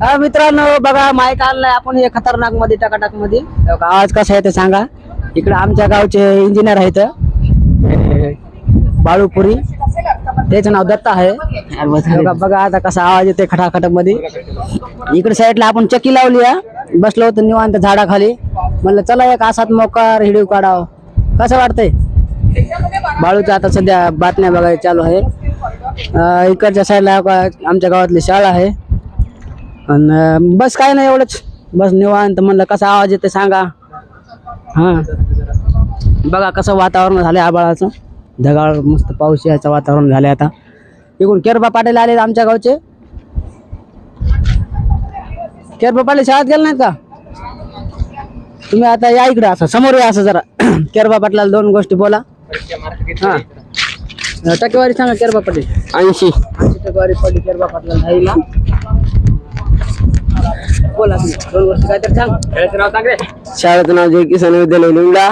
हा मित्रांनो बघा माईक आणलाय आपण हे खतरनाकमध्ये टकाटकमध्ये आवाज कसा आहे ते सांगा. इकडे आमच्या गावचे इंजिनियर आहेत. बाळूपुरी. त्याचं नाव दत्ता आहे. बघा आता कसा आवाज येते खटाखटकमध्ये इकडे साईडला आपण चक्की लावली आहे. बसलो होतो निवांत झाडाखाली. म्हणलं चला एक असाच मोकार हिडीव काढाव. कसं वाटतंय? बाळूच्या आता सध्या बातम्या बघायला चालू आहे. इकडच्या साईडला आमच्या गावातली शाळा आहे. आणि बस काय नाही एवढंच. बस निवांत. म्हणलं कसा आवाज येते सांगा. हा. बघा कसं वातावरण झालंय आबाळाचं. ढगाळ मस्त पाऊस याचं वातावरण झालंय आता. इकडून केरबा पाटील आले आमच्या गावचे. केरबा पाटील शाळेत गेले नाहीत का? तुम्ही आता या इकडे असं समोर या असं जरा. केरबा पाटलाला दोन गोष्टी बोला. हा. टक्केवारी सांगा केरबा पाटील. ऐंशी. ऐंशी टक्केवारी पडली केरबा पाटलाला दहावीला. बोला. दोन गोष्टी काहीतरी सांग. शाळेचं नाव जय किसान विद्यालय लिंगला